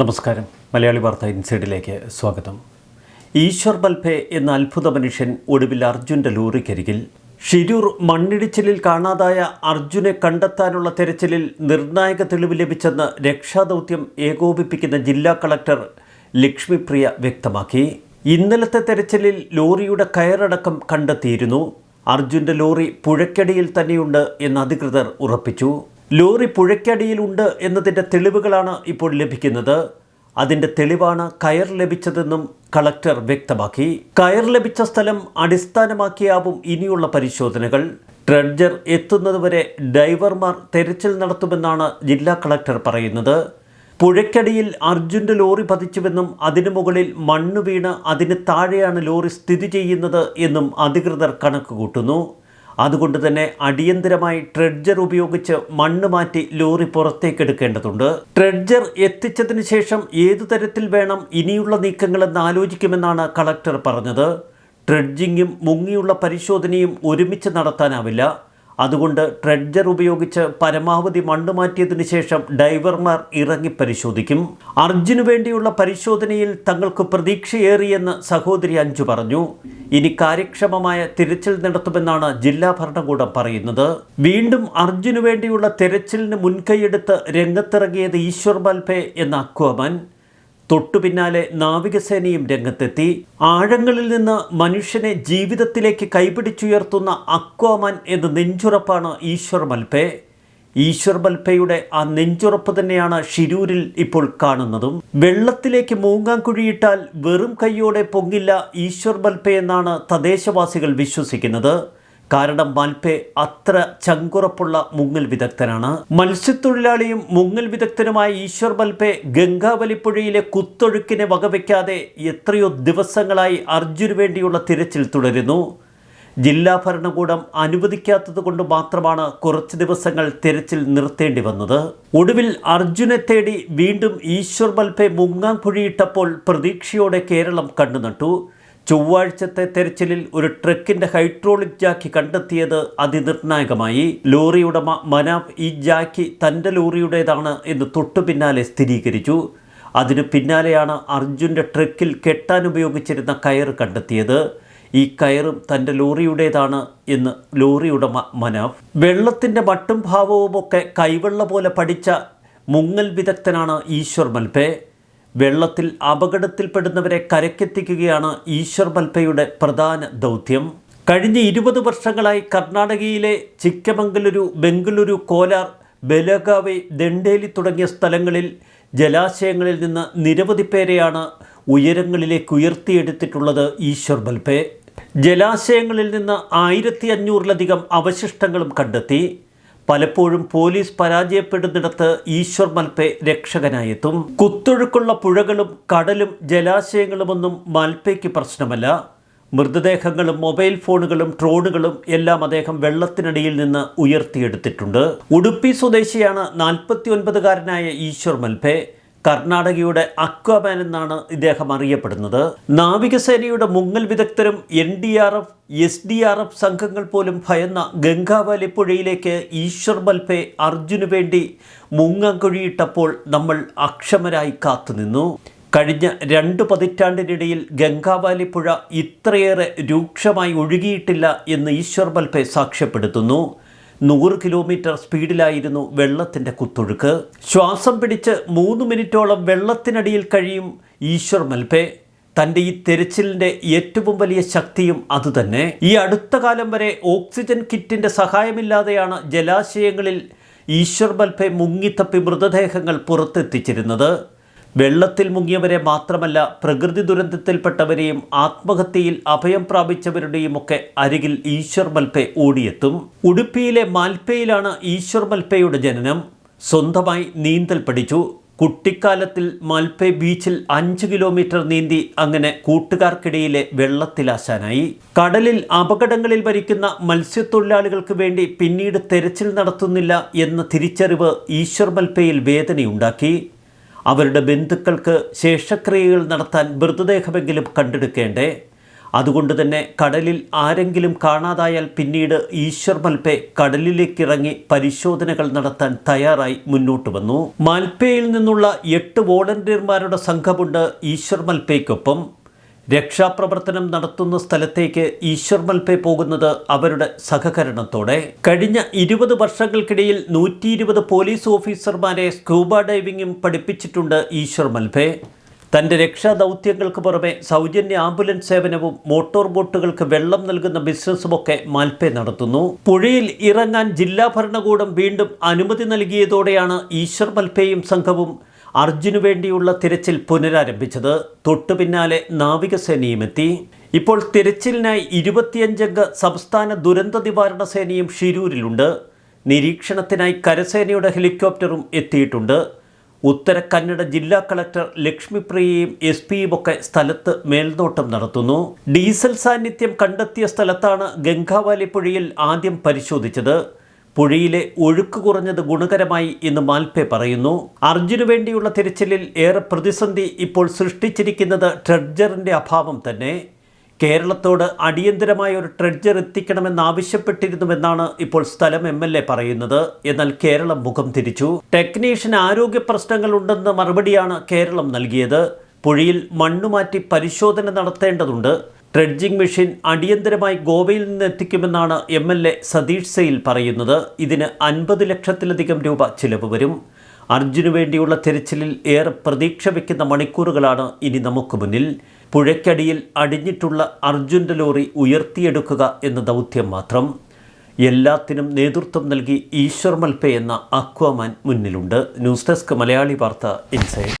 നമസ്കാരം. മലയാളി വാർത്ത ഇൻസൈഡിലേക്ക് സ്വാഗതം. ഈശ്വർ ബൽഫെ എന്ന അത്ഭുത മനുഷ്യൻ ഒടുവിൽ അർജുന്റെ ലോറിക്കരികിൽ ഷിരൂർ മണ്ണിടിച്ചിലിൽ കാണാതായ അർജുനെ കണ്ടെത്താനുള്ള തെരച്ചിലിൽ നിർണായക തെളിവ് ലഭിച്ചെന്ന് രക്ഷാദൗത്യം ഏകോപിപ്പിക്കുന്ന ജില്ലാ കളക്ടർ ലക്ഷ്മിപ്രിയ വ്യക്തമാക്കി. ഇന്നലത്തെ തെരച്ചിലിൽ ലോറിയുടെ കയറടക്കം കണ്ടെത്തിയിരുന്നു. അർജുന്റെ ലോറി പുഴയ്ക്കടിയിൽ തന്നെയുണ്ട് എന്ന് അധികൃതർ ഉറപ്പിച്ചു. ലോറി പുഴയ്ക്കടിയിലുണ്ട് എന്നതിന്റെ തെളിവുകളാണ് ഇപ്പോൾ ലഭിക്കുന്നത്. അതിന്റെ തെളിവാണ് കയർ ലഭിച്ചതെന്നും കളക്ടർ വ്യക്തമാക്കി. കയർ ലഭിച്ച സ്ഥലം അടിസ്ഥാനമാക്കിയാവും ഇനിയുള്ള പരിശോധനകൾ. ട്രെഡ്ജർ എത്തുന്നതുവരെ ഡൈവർമാർ തെരച്ചിൽ നടത്തുമെന്നാണ് ജില്ലാ കളക്ടർ പറയുന്നത്. പുഴയ്ക്കടിയിൽ അർജുന്റെ ലോറി പതിച്ചുവെന്നും അതിനു മുകളിൽ മണ്ണ് വീണ് അതിന് താഴെയാണ് ലോറി സ്ഥിതി ചെയ്യുന്നത് എന്നും അധികൃതർ കണക്ക് കൂട്ടുന്നു അതുകൊണ്ട് തന്നെ അടിയന്തരമായി ട്രെഡ്ജർ ഉപയോഗിച്ച് മണ്ണ് മാറ്റി ലോറി പുറത്തേക്കെടുക്കേണ്ടതുണ്ട് ട്രെഡ്ജർ എത്തിച്ചതിന് ശേഷം ഏതു തരത്തിൽ വേണം ഇനിയുള്ള നീക്കങ്ങളെന്ന് ആലോചിക്കുമെന്നാണ് കളക്ടർ പറഞ്ഞത്. ട്രെഡ്ജിങ്ങും മുങ്ങിയുള്ള പരിശോധനയും ഒരുമിച്ച് നടത്താനാവില്ല. അതുകൊണ്ട് ട്രെഡ്ജർ ഉപയോഗിച്ച് പരമാവധി മണ്ണ് മാറ്റിയതിനു ശേഷം ഡൈവർമാർ ഇറങ്ങി പരിശോധിക്കും. അർജുനു വേണ്ടിയുള്ള പരിശോധനയിൽ തങ്ങൾക്ക് പ്രതീക്ഷയേറിയെന്ന് സഹോദരി അഞ്ചു പറഞ്ഞു. ഇനി കാര്യക്ഷമമായ തിരച്ചിൽ നടത്തുമെന്നാണ് ജില്ലാ ഭരണകൂടം പറയുന്നത്. വീണ്ടും അർജുനു വേണ്ടിയുള്ള തിരച്ചിലിന് മുൻകൈയെടുത്ത് രംഗത്തിറങ്ങിയത് ഈശ്വർ ബൽപെ എന്ന അക്വാമൻ. തൊട്ടു പിന്നാലെ നാവികസേനയും രംഗത്തെത്തി. ആഴങ്ങളിൽ നിന്ന് മനുഷ്യനെ ജീവിതത്തിലേക്ക് കൈപിടിച്ചുയർത്തുന്ന അക്വാമൻ എന്ന് നെഞ്ചുറപ്പാണ് ഈശ്വർ മൽപെ ഈശ്വർ മൽപയുടെ ആ നെഞ്ചുറപ്പ് തന്നെയാണ് ഷിരൂരിൽ ഇപ്പോൾ കാണുന്നതും. വെള്ളത്തിലേക്ക് മൂങ്ങാൻ കുഴിയിട്ടാൽ വെറും കൈയോടെ പൊങ്ങില്ല ഈശ്വർ മൽപെ എന്നാണ് തദ്ദേശവാസികൾ വിശ്വസിക്കുന്നത്. കാരണം മൽപെ അത്ര ചങ്കുറപ്പുള്ള മുങ്ങൽ വിദഗ്ധനാണ്. മത്സ്യത്തൊഴിലാളിയും മുങ്ങൽ വിദഗ്ധനുമായ ഈശ്വർ മൽപെ ഗംഗാവലിപ്പുഴയിലെ കുത്തൊഴുക്കിനെ വകവയ്ക്കാതെ എത്രയോ ദിവസങ്ങളായി അർജുന് വേണ്ടിയുള്ള തിരച്ചിൽ തുടരുന്നു. ജില്ലാ ഭരണകൂടം അനുവദിക്കാത്തത് കൊണ്ട് മാത്രമാണ് കുറച്ച് ദിവസങ്ങൾ തിരച്ചിൽ നിർത്തേണ്ടി വന്നത്. ഒടുവിൽ അർജുനെ തേടി വീണ്ടും ഈശ്വർ മൽപെ മുങ്ങാൻ കുഴിയിട്ടപ്പോൾ പ്രതീക്ഷയോടെ കേരളം കണ്ടുനട്ടു ചൊവ്വാഴ്ചത്തെ തെരച്ചിലിൽ ഒരു ട്രക്കിന്റെ ഹൈഡ്രോളിക് ജാക്കി കണ്ടെത്തിയത് അതിനിർണായകമായി. ലോറി മനാബ് ഈ ജാക്കി തന്റെ ലോറിയുടേതാണ് എന്ന് തൊട്ടു പിന്നാലെ സ്ഥിരീകരിച്ചു. അതിനു പിന്നാലെയാണ് അർജുന്റെ ട്രക്കിൽ കെട്ടാൻ ഉപയോഗിച്ചിരുന്ന കയർ കണ്ടെത്തിയത്. ഈ കയറും തന്റെ ലോറിയുടേതാണ് എന്ന് ലോറി ഉടമ മനാഫ്. വെള്ളത്തിന്റെ മട്ടും ഭാവവുമൊക്കെ കൈവെള്ള പോലെ പഠിച്ച മുങ്ങൽ വിദഗ്ധനാണ് ഈശ്വർ മൽപേ. വെള്ളത്തിൽ അപകടത്തിൽപ്പെടുന്നവരെ കരക്കെത്തിക്കുകയാണ് ഈശ്വർ മൽപയുടെ പ്രധാന ദൗത്യം. കഴിഞ്ഞ ഇരുപത് വർഷങ്ങളായി കർണാടകയിലെ ചിക്കമംഗലൂരു ബംഗളൂരു കോലാർ ബലഗാവെ ദണ്ടേലി തുടങ്ങിയ സ്ഥലങ്ങളിൽ ജലാശയങ്ങളിൽ നിന്ന് നിരവധി പേരെയാണ് ഉയരങ്ങളിലേക്ക് ഉയർത്തിയെടുത്തിട്ടുള്ളത് ഈശ്വർ ബൽപേ. ജലാശയങ്ങളിൽ നിന്ന് ആയിരത്തി അഞ്ഞൂറിലധികം അവശിഷ്ടങ്ങളും കണ്ടെത്തി. പലപ്പോഴും പോലീസ് പരാജയപ്പെടുന്നിടത്ത് ഈശ്വർ മൽപ്പെ രക്ഷകനായെത്തും. കുത്തൊഴുക്കുള്ള പുഴകളും കടലും ജലാശയങ്ങളുമൊന്നും മൽപ്പയ്ക്ക് പ്രശ്നമല്ല. മൃതദേഹങ്ങളും മൊബൈൽ ഫോണുകളും ഡ്രോണുകളും എല്ലാം അദ്ദേഹം വെള്ളത്തിനടിയിൽ നിന്ന് ഉയർത്തിയെടുത്തിട്ടുണ്ട്. ഉടുപ്പി സ്വദേശിയാണ് നാൽപ്പത്തി ഒൻപതുകാരനായ ഈശ്വർ മൽപെ കർണാടകയുടെ അക്വാമാൻ എന്നാണ് ഇദ്ദേഹം അറിയപ്പെടുന്നത്. നാവികസേനയുടെ മുങ്ങൽ വിദഗ്ധരും N D R F S D R F സംഘങ്ങൾ പോലും ഭയന്ന ഗംഗാവാലി പുഴയിലേക്ക് ഈശ്വർ മൽപെ അർജുനു വേണ്ടി മുങ്ങാങ്കുഴിയിട്ടപ്പോൾ നമ്മൾ അക്ഷമരായി കാത്തുനിന്നു. കഴിഞ്ഞ രണ്ട് പതിറ്റാണ്ടിനിടയിൽ ഗംഗാവാലി പുഴ ഇത്രയേറെ രൂക്ഷമായി ഒഴുകിയിട്ടില്ല എന്ന് ഈശ്വർ മൽപെ സാക്ഷ്യപ്പെടുത്തുന്നു. നൂറ് കിലോമീറ്റർ സ്പീഡിലായിരുന്നു വെള്ളത്തിന്റെ കുത്തൊഴുക്ക്. ശ്വാസം പിടിച്ച് മൂന്ന് മിനിറ്റോളം വെള്ളത്തിനടിയിൽ കഴിയും ഈശ്വർ മൽപേ തന്റെ ഈ തെരച്ചിലിന്റെ ഏറ്റവും വലിയ ശക്തിയും അതുതന്നെ. ഈ അടുത്ത കാലം വരെ ഓക്സിജൻ കിറ്റിന്റെ സഹായമില്ലാതെയാണ് ജലാശയങ്ങളിൽ ഈശ്വർ മൽപേ മുങ്ങിത്തപ്പി മൃതദേഹങ്ങൾ പുറത്തെത്തിച്ചിരുന്നത്. വെള്ളത്തിൽ മുങ്ങിയവരെ മാത്രമല്ല പ്രകൃതി ദുരന്തത്തിൽപ്പെട്ടവരെയും ആത്മഹത്യയിൽ അഭയം പ്രാപിച്ചവരുടെയും ഒക്കെ അരികിൽ ഈശ്വർ മൽപ്പെ ഓടിയെത്തും. ഉടുപ്പിയിലെ മാൽപ്പയിലാണ് ഈശ്വർ മൽപ്പയുടെ ജനനം. സ്വന്തമായി നീന്തൽ പഠിച്ചു. കുട്ടിക്കാലത്തിൽ മൽപ്പെ ബീച്ചിൽ അഞ്ച് കിലോമീറ്റർ നീന്തി അങ്ങനെ കൂട്ടുകാർക്കിടയിലെ വെള്ളത്തിലാശാനായി. കടലിൽ അപകടങ്ങളിൽ വരിക്കുന്ന മത്സ്യത്തൊഴിലാളികൾക്ക് വേണ്ടി പിന്നീട് തെരച്ചിൽ നടത്തുന്നില്ല എന്ന തിരിച്ചറിവ് ഈശ്വർ മൽപ്പയിൽ വേദനയുണ്ടാക്കി. അവരുടെ ബന്ധുക്കൾക്ക് ശേഷക്രിയകൾ നടത്താൻ മൃതദേഹമെങ്കിലും കണ്ടെടുക്കേണ്ടേ? അതുകൊണ്ട് തന്നെ കടലിൽ ആരെങ്കിലും കാണാതായാൽ പിന്നീട് ഈശ്വർ മൽപ്പെ കടലിലേക്കിറങ്ങി പരിശോധനകൾ നടത്താൻ തയ്യാറായി മുന്നോട്ട് വന്നു. മാൽപ്പയിൽ നിന്നുള്ള എട്ട് വോളണ്ടിയർമാരുടെ സംഘമുണ്ട് ഈശ്വർ മൽപയ്ക്കൊപ്പം രക്ഷാപ്രവർത്തനം നടത്തുന്ന സ്ഥലത്തേക്ക് ഈശ്വർ മൽപെ പോകുന്നത് അവരുടെ സഹകരണത്തോടെ. കഴിഞ്ഞ ഇരുപത് വർഷങ്ങൾക്കിടയിൽ നൂറ്റി ഇരുപത് പോലീസ് ഓഫീസർമാരെ സ്കൂബ ഡൈവിംഗും പഠിപ്പിച്ചിട്ടുണ്ട് ഈശ്വർ മൽപെ തന്റെ രക്ഷാദൗത്യങ്ങൾക്ക് പുറമെ സൗജന്യ ആംബുലൻസ് സേവനവും മോട്ടോർ ബോട്ടുകൾക്ക് വെള്ളം നൽകുന്ന ബിസിനസ്സുമൊക്കെ മാൽപേ നടത്തുന്നു. പുഴയിൽ ഇറങ്ങാൻ ജില്ലാ ഭരണകൂടം വീണ്ടും അനുമതി നൽകിയതോടെയാണ് ഈശ്വർ മൽപേയും സംഘവും അർജുനു വേണ്ടിയുള്ള തിരച്ചിൽ പുനരാരംഭിച്ചത് തൊട്ടു പിന്നാലെ നാവികസേനയും എത്തി. ഇപ്പോൾ തിരച്ചിലിനായി ഇരുപത്തിയഞ്ചംഗ സംസ്ഥാന ദുരന്ത നിവാരണ സേനയും ഷിരൂരിലുണ്ട്. നിരീക്ഷണത്തിനായി കരസേനയുടെ ഹെലികോപ്റ്ററും എത്തിയിട്ടുണ്ട്. ഉത്തര കന്നഡ ജില്ലാ കളക്ടർ ലക്ഷ്മിപ്രിയയും എസ് പിയും ഒക്കെ സ്ഥലത്ത് മേൽനോട്ടം നടത്തുന്നു. ഡീസൽ സാന്നിധ്യം കണ്ടെത്തിയ സ്ഥലത്താണ് ഗംഗാവാലി പുഴയിൽ ആദ്യം പരിശോധിച്ചത്. പുഴയിലെ ഒഴുക്ക് കുറഞ്ഞത് ഗുണകരമായി എന്ന് മാൽപെ പറയുന്നു. അർജുനു വേണ്ടിയുള്ള തിരച്ചിലിൽ ഏറെ പ്രതിസന്ധി ഇപ്പോൾ സൃഷ്ടിച്ചിരിക്കുന്നത് ട്രെഡ്ജറിന്റെ അഭാവം തന്നെ. കേരളത്തോട് അടിയന്തരമായ ഒരു ട്രെഡ്ജർ എത്തിക്കണമെന്നാവശ്യപ്പെട്ടിരുന്നുവെന്നാണ് ഇപ്പോൾ സ്ഥലം എം എൽ എ പറയുന്നത്. എന്നാൽ കേരളം മുഖം തിരിച്ചു. ടെക്നീഷ്യൻ ആരോഗ്യ പ്രശ്നങ്ങളുണ്ടെന്ന മറുപടിയാണ് കേരളം നൽകിയത്. പുഴയിൽ മണ്ണുമാറ്റി പരിശോധന നടത്തേണ്ടതുണ്ട്. ഡ്രെഡ്ജിംഗ് മെഷീൻ അടിയന്തരമായി ഗോവയിൽ നിന്ന് എത്തിക്കുമെന്നാണ് M L A Satish Sail പറയുന്നത്. ഇതിന് അൻപത് ലക്ഷത്തിലധികം രൂപ ചിലവ് വരും. അർജുനു വേണ്ടിയുള്ള തിരച്ചിലിൽ ഏറെ പ്രതീക്ഷ വയ്ക്കുന്ന മണിക്കൂറുകളാണ് ഇനി നമുക്ക് മുന്നിൽ. പുഴയ്ക്കടിയിൽ അടിഞ്ഞിട്ടുള്ള അർജുന്റെ ലോറി ഉയർത്തിയെടുക്കുക എന്ന ദൗത്യം മാത്രം. എല്ലാത്തിനും നേതൃത്വം നൽകി ഈശ്വർ മൽപേ എന്ന അക്വാമാൻ മുന്നിലുണ്ട്. ന്യൂസ് ഡെസ്ക് മലയാളി വാർത്ത ഇൻസൈഡ്.